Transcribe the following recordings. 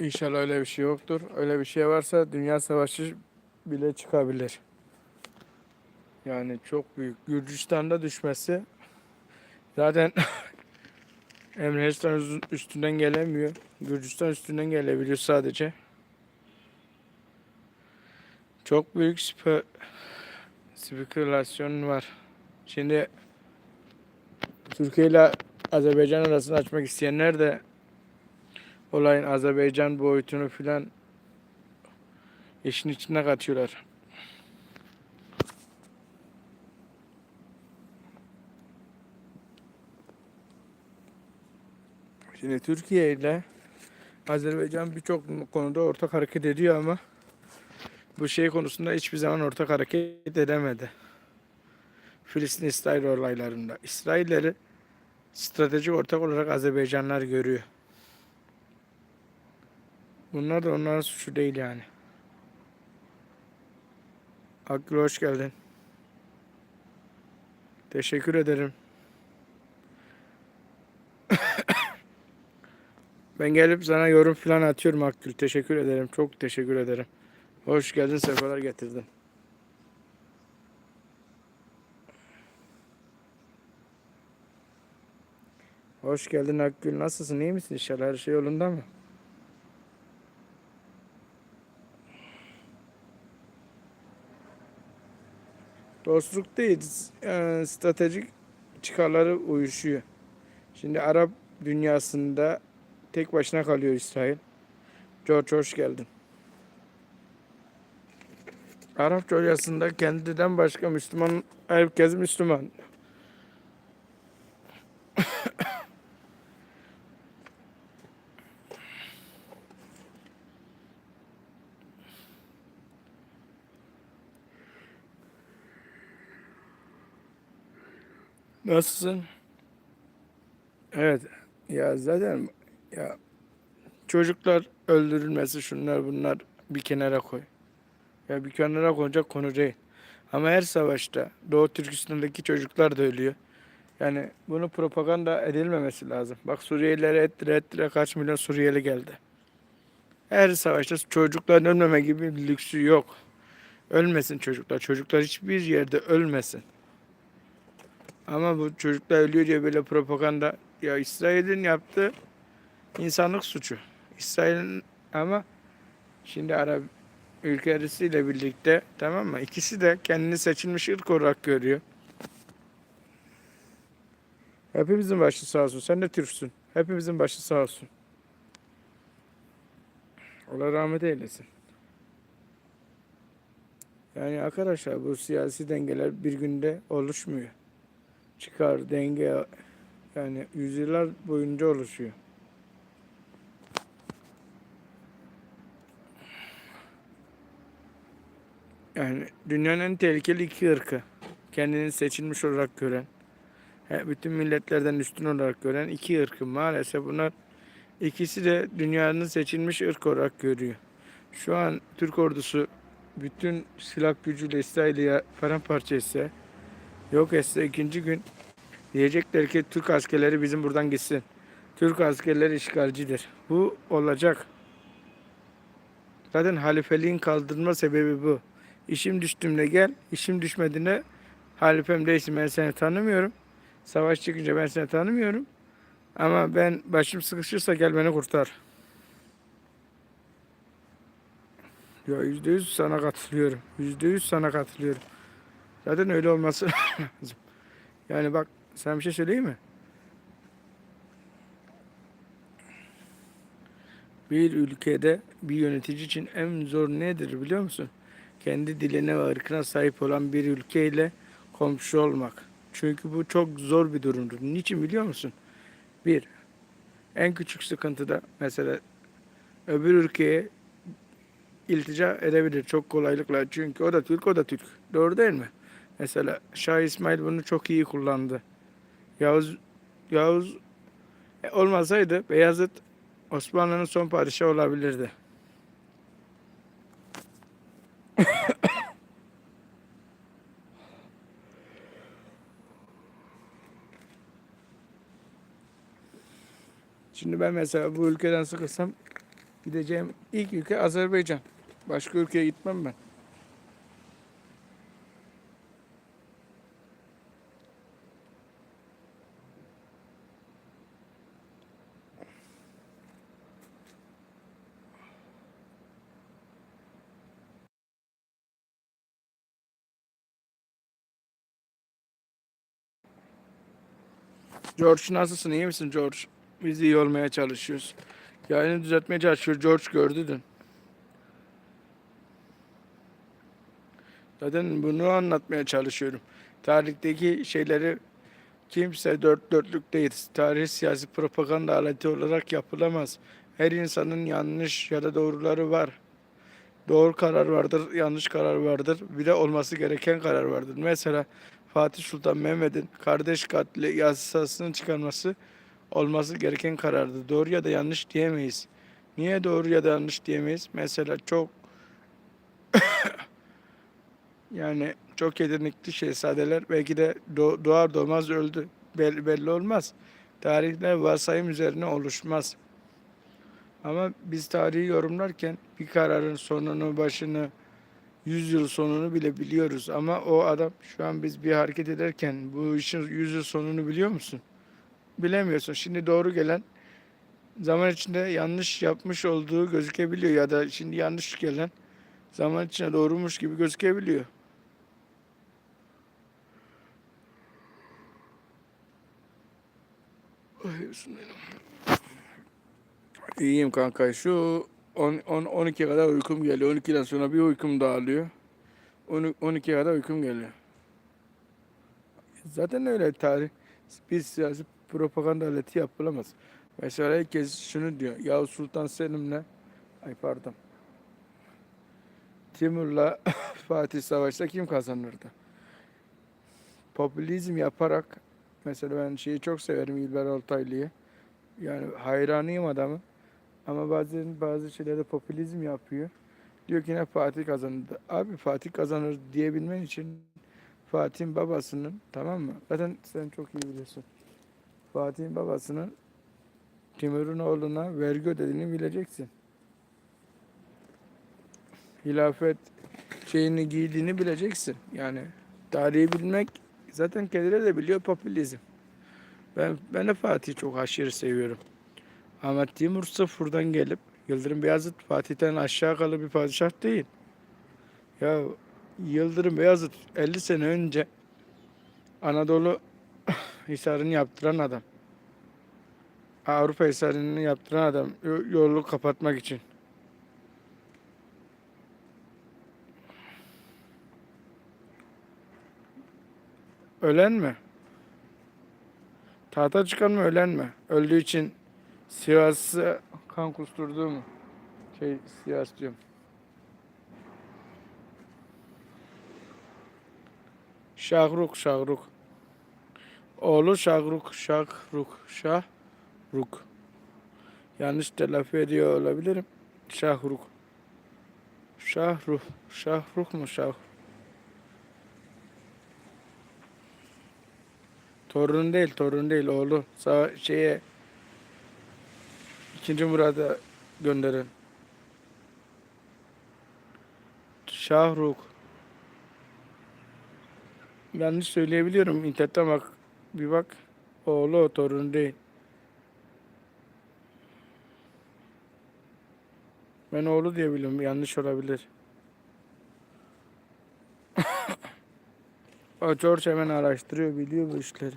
İnşallah öyle bir şey yoktur. Öyle bir şey varsa dünya savaşı bile çıkabilir. Yani çok büyük. Gürcistan'da düşmesi zaten Ermenistan üstünden gelemiyor. Gürcistan üstünden gelebiliyor sadece. Çok büyük spe, spekülasyon var. Şimdi Türkiye ile Azerbaycan arasını açmak isteyenler de olayın Azerbaycan boyutunu filan işin içine katıyorlar. Şimdi Türkiye ile Azerbaycan birçok konuda ortak hareket ediyor ama bu şey konusunda hiçbir zaman ortak hareket edemedi. Filistin-İsrail olaylarında. İsrailleri stratejik ortak olarak Azerbaycanlar görüyor. Bunlar da onların suçu değil yani. Akgül hoş geldin. Teşekkür ederim. ben gelip sana yorum falan atıyorum Akgül. Teşekkür ederim. Çok teşekkür ederim. Hoş geldin. Sefalar getirdin. Hoş geldin Akgül. Nasılsın? İyi misin inşallah? Her şey yolunda mı? Dostluk değil, e, stratejik çıkarları uyuşuyor. Şimdi Arap dünyasında tek başına kalıyor İsrail. George hoş geldin. Arap dünyasında kendinden başka Müslüman, herkes Müslüman. Nasılsın? Evet. Ya zaten ya çocuklar öldürülmesi şunlar bunlar bir kenara koy. Ya bir kenara konacak konu değil. Ama her savaşta Doğu Türkistan'daki çocuklar da ölüyor. Yani bunu propaganda edilmemesi lazım. Bak Suriyelilere ettire ettire kaç milyon Suriyeli geldi. Her savaşta çocukların ölmeme gibi bir lüksü yok. Ölmesin çocuklar. Çocuklar hiçbir yerde ölmesin. Ama bu çocuklar ölüyor diye böyle propaganda ya İsrail'in yaptığı insanlık suçu. İsrail'in ama şimdi Arap ülkeleriyle birlikte tamam mı? İkisi de kendini seçilmiş ırk olarak görüyor. Hepimizin başı sağ olsun. Sen de Türksün. Hepimizin başı sağ olsun. Allah rahmet eylesin. Yani arkadaşlar bu siyasi dengeler bir günde oluşmuyor çıkar, denge yani yüzyıllar boyunca oluşuyor. Yani dünyanın en tehlikeli iki ırkı. Kendini seçilmiş olarak gören, bütün milletlerden üstün olarak gören iki ırkı. Maalesef bunlar ikisi de dünyanın seçilmiş ırk olarak görüyor. Şu an Türk ordusu bütün silah gücüyle İsrail'i paramparça etse, yok etse ikinci gün Diyecekler ki Türk askerleri bizim buradan gitsin. Türk askerleri işgalcidir. Bu olacak. Zaten halifeliğin kaldırma sebebi bu. İşim düştüğümde gel, işim düşmediğinde halifem değilsin ben seni tanımıyorum. Savaş çıkınca ben seni tanımıyorum. Ama ben başım sıkışırsa gel beni kurtar. Ya yüzde yüz sana katılıyorum. Yüzde yüz sana katılıyorum. Zaten öyle olması lazım. Yani bak sana bir şey söyleyeyim mi? Bir ülkede bir yönetici için en zor nedir biliyor musun? Kendi diline ve ırkına sahip olan bir ülkeyle komşu olmak. Çünkü bu çok zor bir durumdur. Niçin biliyor musun? Bir, en küçük sıkıntıda mesela öbür ülkeye iltica edebilir çok kolaylıkla. Çünkü o da Türk, o da Türk. Doğru değil mi? Mesela Şah İsmail bunu çok iyi kullandı. Yavuz Yavuz e, olmasaydı Beyazıt Osmanlı'nın son padişahı olabilirdi. Şimdi ben mesela bu ülkeden sıkılsam Gideceğim ilk ülke Azerbaycan. Başka ülkeye gitmem ben. George nasılsın? iyi misin George? Biz iyi olmaya çalışıyoruz. Yayını düzeltmeye çalışıyor. George gördü dün. Zaten bunu anlatmaya çalışıyorum. Tarihteki şeyleri kimse dört dörtlük değil. Tarih siyasi propaganda aleti olarak yapılamaz. Her insanın yanlış ya da doğruları var. Doğru karar vardır, yanlış karar vardır. Bir de olması gereken karar vardır. Mesela Fatih Sultan Mehmet'in kardeş katli yasasını çıkarması olması gereken karardı. Doğru ya da yanlış diyemeyiz. Niye doğru ya da yanlış diyemeyiz? Mesela çok yani çok yetenekli şehzadeler belki de doğ- doğar doğmaz öldü. Belli, belli olmaz. Tarihler varsayım üzerine oluşmaz. Ama biz tarihi yorumlarken bir kararın sonunu, başını, yüz yıl sonunu bile biliyoruz. Ama o adam şu an biz bir hareket ederken bu işin yüz yıl sonunu biliyor musun? Bilemiyorsun. Şimdi doğru gelen zaman içinde yanlış yapmış olduğu gözükebiliyor ya da şimdi yanlış gelen zaman içinde doğrumuş gibi gözükebiliyor. Ay. İyiyim kanka. Şu 10, 10 12'ye kadar uykum geliyor. 12'den sonra bir uykum dağılıyor. 10 12'ye kadar uykum geliyor. Zaten öyle tarih. Bir siyasi propaganda aleti yapılamaz. Mesela herkes şunu diyor. Yavuz Sultan Selim'le ay pardon. Timur'la Fatih Savaş'ta kim kazanırdı? Popülizm yaparak mesela ben şeyi çok severim İlber Ortaylı'yı. Yani hayranıyım adamı. Ama bazen bazı şeylerde popülizm yapıyor. Diyor ki ne Fatih kazanırdı. Abi Fatih kazanır diyebilmen için Fatih'in babasının tamam mı? Zaten sen çok iyi biliyorsun. Fatih'in babasının Timur'un oğluna vergi ödediğini bileceksin. Hilafet şeyini giydiğini bileceksin. Yani tarihi bilmek zaten kendileri de biliyor popülizm. Ben ben de Fatih'i çok aşırı seviyorum. Ama Timur sıfırdan gelip Yıldırım Beyazıt Fatih'ten aşağı kalı bir padişah değil. Ya Yıldırım Beyazıt 50 sene önce Anadolu Hisarı'nı yaptıran adam. Avrupa Hisarı'nı yaptıran adam yo- yolu kapatmak için. Ölen mi? Tahta çıkan mı ölen mi? Öldüğü için Sivas'ı kan kusturduğu mu? Şey Sivas diyorum. Şahruk, Şahruk. Oğlu Şahruk, Şahruk, Şahruk. Yanlış telaffuz ediyor olabilirim. Şahruk. Şahruk, Şahruk mu Şahruk? Torun değil, torun değil oğlu. Sağ şeye ikinci Murad'a gönderen. Şahruk. Yanlış söyleyebiliyorum. İnternette bak. Bir bak. Oğlu torun değil. Ben oğlu diye biliyorum. Yanlış olabilir. o George hemen araştırıyor. Biliyor bu işleri.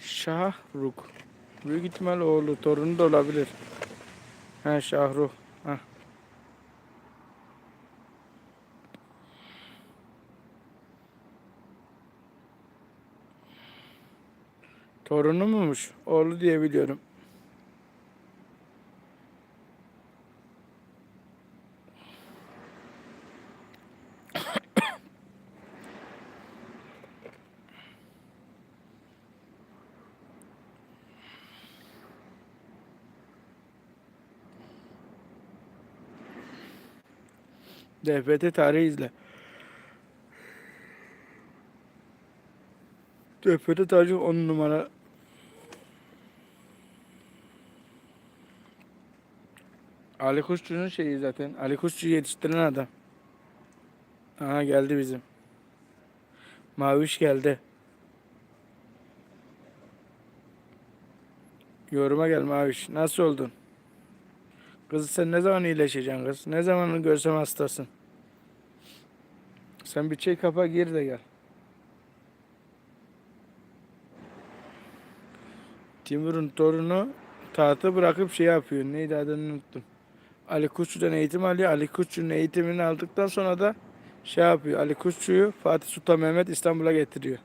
Şahruk. Büyük ihtimal oğlu. Torunu da olabilir. Ha Şahruk. Ha. Torunu muymuş? Oğlu diye biliyorum. DFT tarihi izle. DFT tarihi 10 numara. Ali Kuşçu'nun şeyi zaten. Ali Kuşçu'yu yetiştiren adam. Aha geldi bizim. Maviş geldi. Yoruma gel Maviş. Nasıl oldun? Kız sen ne zaman iyileşeceksin kız? Ne zaman görsem hastasın. Sen çay kapa gir de gel. Timur'un torunu tahtı bırakıp şey yapıyor. Neydi adını unuttum. Ali Kuşçu'dan eğitim alıyor. Ali Kuşçu'nun eğitimini aldıktan sonra da şey yapıyor. Ali Kuşçu'yu Fatih Sultan Mehmet İstanbul'a getiriyor.